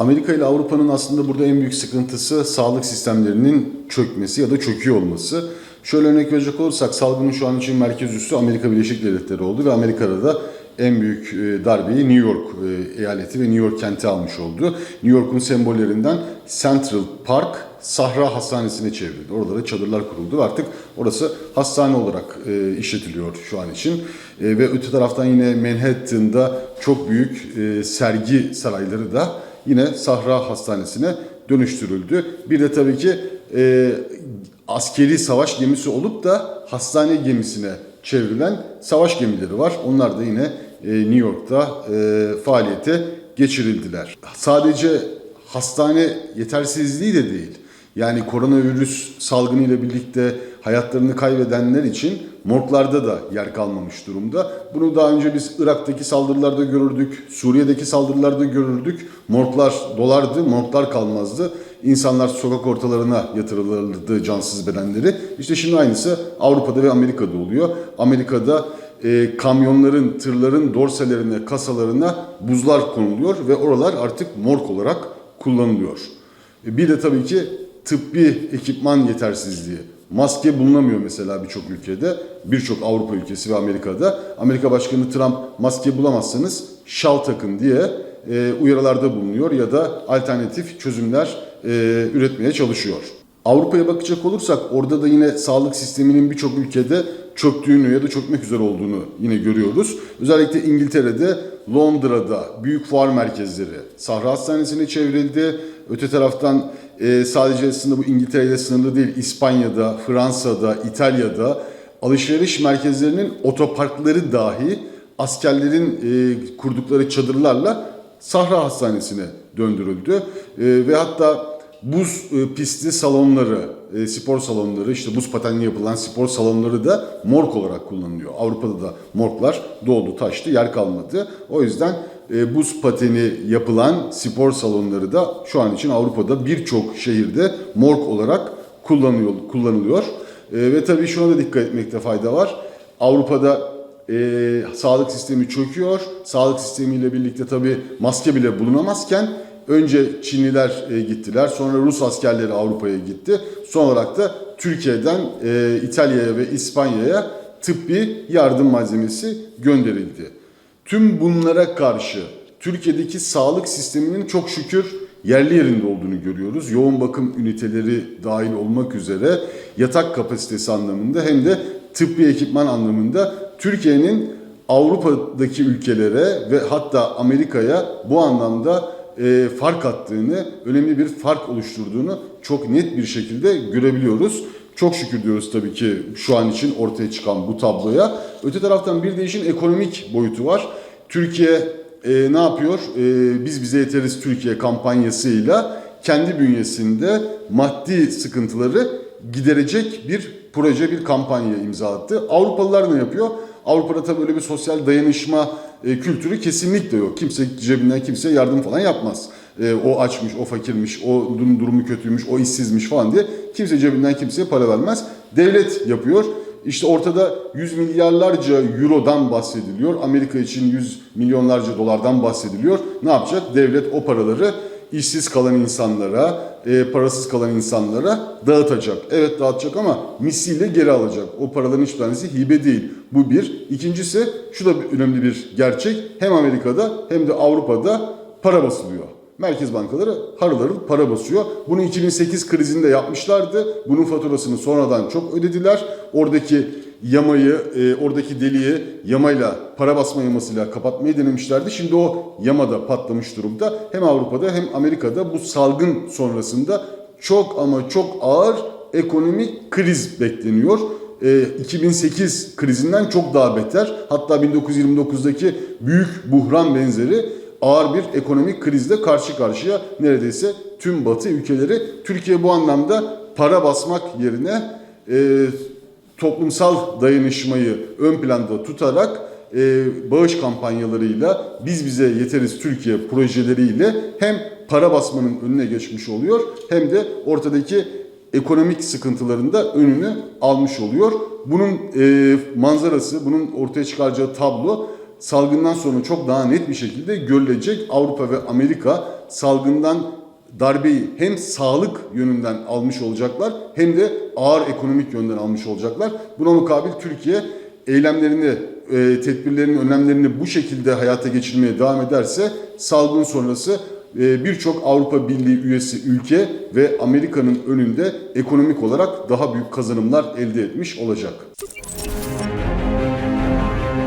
Amerika ile Avrupa'nın aslında burada en büyük sıkıntısı sağlık sistemlerinin çökmesi ya da çöküyor olması. Şöyle örnek verecek olursak salgının şu an için merkez üssü Amerika Birleşik Devletleri oldu ve Amerika'da da en büyük e, darbeyi New York e, eyaleti ve New York kenti almış oldu. New York'un sembollerinden Central Park Sahra Hastanesi'ne çevrildi. Orada da çadırlar kuruldu ve artık orası hastane olarak e, işletiliyor şu an için. Ve öte taraftan yine Manhattan'da çok büyük sergi sarayları da yine Sahra Hastanesi'ne dönüştürüldü. Bir de tabii ki e, askeri savaş gemisi olup da hastane gemisine çevrilen savaş gemileri var. Onlar da yine e, New York'ta e, faaliyete geçirildiler. Sadece hastane yetersizliği de değil. Yani koronavirüs salgını ile birlikte hayatlarını kaybedenler için morglarda da yer kalmamış durumda. Bunu daha önce biz Irak'taki saldırılarda görürdük, Suriye'deki saldırılarda görürdük. Morglar dolardı, morglar kalmazdı. İnsanlar sokak ortalarına yatırılırdı cansız bedenleri. İşte şimdi aynısı Avrupa'da ve Amerika'da oluyor. Amerika'da e, kamyonların, tırların dorselerine, kasalarına buzlar konuluyor ve oralar artık morg olarak kullanılıyor. E, Bir de tabii ki tıbbi ekipman yetersizliği. Maske bulunamıyor mesela birçok ülkede, birçok Avrupa ülkesi ve Amerika'da. Amerika Başkanı Trump maske bulamazsanız şal takın diye e, uyarılarda bulunuyor ya da alternatif çözümler e, üretmeye çalışıyor. Avrupa'ya bakacak olursak orada da yine sağlık sisteminin birçok ülkede çöktüğünü ya da çökmek üzere olduğunu yine görüyoruz. Özellikle İngiltere'de, Londra'da büyük fuar merkezleri Sahra Hastanesi'ne çevrildi. Öte taraftan e, sadece aslında bu İngiltere ile sınırlı değil, İspanya'da, Fransa'da, İtalya'da alışveriş merkezlerinin otoparkları dahi askerlerin e, kurdukları çadırlarla Sahra Hastanesi'ne döndürüldü. E, ve hatta buz e, pisti salonları, e, spor salonları, işte buz patenli yapılan spor salonları da morg olarak kullanılıyor. Avrupa'da da morglar doldu, taştı, yer kalmadı. O yüzden e, buz pateni yapılan spor salonları da şu an için Avrupa'da birçok şehirde morg olarak kullanıyor, kullanılıyor. E, ve tabii şuna da dikkat etmekte fayda var. Avrupa'da e, sağlık sistemi çöküyor. Sağlık sistemiyle birlikte tabii maske bile bulunamazken önce Çinliler e, gittiler. Sonra Rus askerleri Avrupa'ya gitti. Son olarak da Türkiye'den e, İtalya'ya ve İspanya'ya tıbbi yardım malzemesi gönderildi. Tüm bunlara karşı Türkiye'deki sağlık sisteminin çok şükür yerli yerinde olduğunu görüyoruz. Yoğun bakım üniteleri dahil olmak üzere yatak kapasitesi anlamında hem de tıbbi ekipman anlamında Türkiye'nin Avrupa'daki ülkelere ve hatta Amerika'ya bu anlamda e, fark attığını, önemli bir fark oluşturduğunu çok net bir şekilde görebiliyoruz. Çok şükür diyoruz tabii ki şu an için ortaya çıkan bu tabloya. Öte taraftan bir de işin ekonomik boyutu var. Türkiye e, ne yapıyor? E, biz bize yeteriz Türkiye kampanyasıyla kendi bünyesinde maddi sıkıntıları giderecek bir proje, bir kampanya imza attı. Avrupalılar ne yapıyor? Avrupa'da tabii öyle bir sosyal dayanışma e, kültürü kesinlikle yok. Kimse cebinden kimseye yardım falan yapmaz. E, o açmış, o fakirmiş, o durumu kötüymüş, o işsizmiş falan diye kimse cebinden kimseye para vermez. Devlet yapıyor. İşte ortada 100 milyarlarca eurodan bahsediliyor. Amerika için 100 milyonlarca dolardan bahsediliyor. Ne yapacak? Devlet o paraları işsiz kalan insanlara, e, parasız kalan insanlara dağıtacak. Evet dağıtacak ama misliyle geri alacak. O paraların hiçbir tanesi hibe değil. Bu bir. İkincisi şu da önemli bir gerçek. Hem Amerika'da hem de Avrupa'da para basılıyor. Merkez bankaları harıl harıl para basıyor. Bunu 2008 krizinde yapmışlardı. Bunun faturasını sonradan çok ödediler. Oradaki yamayı, e, oradaki deliği yamayla, para basma yamasıyla kapatmayı denemişlerdi. Şimdi o yamada patlamış durumda. Hem Avrupa'da hem Amerika'da bu salgın sonrasında çok ama çok ağır ekonomik kriz bekleniyor. E, 2008 krizinden çok daha beter. Hatta 1929'daki büyük buhran benzeri ağır bir ekonomik krizle karşı karşıya neredeyse tüm batı ülkeleri. Türkiye bu anlamda para basmak yerine e, toplumsal dayanışmayı ön planda tutarak e, bağış kampanyalarıyla biz bize yeteriz Türkiye projeleriyle hem para basmanın önüne geçmiş oluyor hem de ortadaki ekonomik sıkıntıların da önünü almış oluyor. Bunun e, manzarası, bunun ortaya çıkaracağı tablo salgından sonra çok daha net bir şekilde görülecek. Avrupa ve Amerika salgından darbeyi hem sağlık yönünden almış olacaklar hem de ağır ekonomik yönden almış olacaklar. Buna mukabil Türkiye eylemlerini, e, tedbirlerini, önlemlerini bu şekilde hayata geçirmeye devam ederse salgın sonrası e, birçok Avrupa Birliği üyesi ülke ve Amerika'nın önünde ekonomik olarak daha büyük kazanımlar elde etmiş olacak.